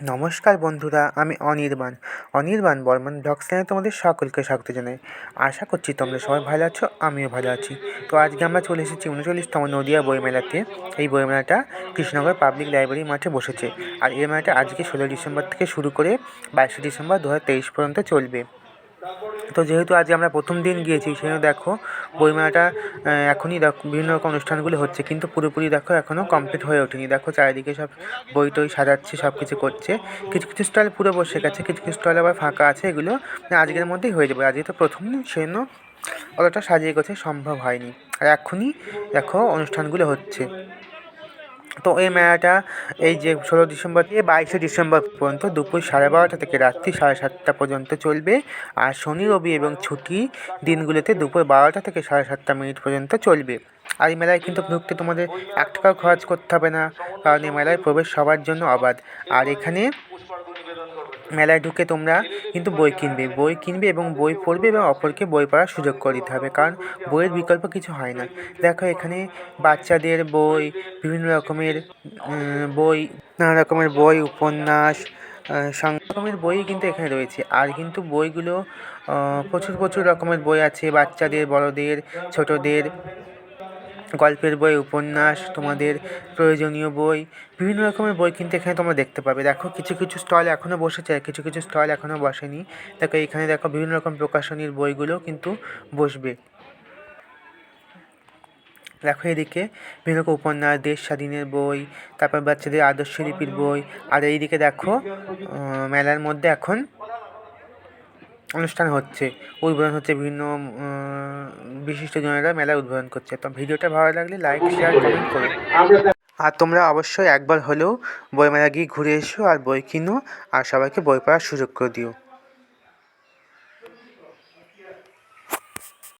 নমস্কার বন্ধুরা, আমি অনির্বাণ। অনির্বাণ বর্মন ব্লগ চ্যানেলে তোমাদের সকলকে স্বাগত জানাই। আশা করছি তোমরা সবাই ভালো আছো, আমিও ভালো আছি। তো আজকে আমরা চলে এসেছি উনচল্লিশতম নদিয়া বইমেলাতে। এই বইমেলাটা কৃষ্ণনগর পাবলিক লাইব্রেরি মাঠে বসেছে। আর এই মেলাটা আজকে ষোলো ডিসেম্বর থেকে শুরু করে বাইশে ডিসেম্বর দু হাজার তেইশ পর্যন্ত চলবে। তো যেহেতু আজ আমরা প্রথম দিন গিয়েছি, সেজন্য দেখো বইমেলাটা এখনই দেখো, বিভিন্ন রকম অনুষ্ঠানগুলো হচ্ছে, কিন্তু পুরোপুরি দেখো এখনও কমপ্লিট হয়ে ওঠেনি। দেখো চারিদিকে সব বই টই সাজাচ্ছে সব কিছু করছে। কিছু কিছু স্টল পুরো বসে গেছে, কিছু কিছু স্টল আবার ফাঁকা আছে, এগুলো আজকের মধ্যেই হয়ে যাবে। আজকে তো প্রথম দিন, সেজন্য অতটা সাজিয়ে গোছায় সম্ভব হয়নি। আর এখনই দেখো অনুষ্ঠানগুলো হচ্ছে। তো এই মেলাটা এই যে ষোলো ডিসেম্বর থেকে বাইশে ডিসেম্বর পর্যন্ত দুপুর সাড়ে বারোটা থেকে রাত্রি সাড়ে সাতটা পর্যন্ত চলবে। আর শনি, রবি এবং ছুটি দিনগুলোতে দুপুর বারোটা থেকে সাড়ে সাতটা মিনিট পর্যন্ত চলবে। আর এই মেলায় কিন্তু ঢুকতে তোমাদের এক টাকাও খরচ করতে হবে না, কারণ এই মেলায় প্রবেশ সবার জন্য অবাধ। আর এখানে মেলায় ঢুকে তোমরা কিন্তু বই কিনবে। বই কিনবে এবং বই পড়বে এবং অপরকে বই পড়ার সুযোগ করে দিতে হবে, কারণ বইয়ের বিকল্প কিছু হয় না। দেখো, এখানে বাচ্চাদের বই, বিভিন্ন রকমের বই, নানা রকমের বই, উপন্যাস রকমের বই কিন্তু এখানে রয়েছে। আর কিন্তু বইগুলো প্রচুর প্রচুর রকমের বই আছে। বাচ্চাদের, বড়দের, ছোটোদের। গল্পের বই, উপন্যাস, তোমাদের প্রয়োজনীয় বই, বিভিন্ন রকমের বই কিন্তু এখানে তোমরা দেখতে পাবে। দেখো, কিছু কিছু স্টল এখনও বসেছে, কিছু কিছু স্টল এখনও বসেনি। দেখো, এখানে দেখো বিভিন্ন রকম প্রকাশনীর বইগুলো কিন্তু বসবে। দেখো, এদিকে বিভিন্ন রকম উপন্যাস, দেশ স্বাধীনের বই, তারপর বাচ্চাদের আদর্শ লিপির বই, আর এইদিকে দেখো মেলার মধ্যে এখন অনুষ্ঠান হচ্ছে। উদ্বোধন হচ্ছে বিভিন্ন বিশিষ্টজনেরা মেলা উদ্বোধন করছে। তো ভিডিওটা ভালো লাগলে লাইক শেয়ার কমেন্ট করো। আর তোমরা অবশ্যই একবার হলেও বইমেলা গিয়ে ঘুরে এসো আর বই কিনো আর সবাইকে বই পড়ার সুযোগ করে দিও।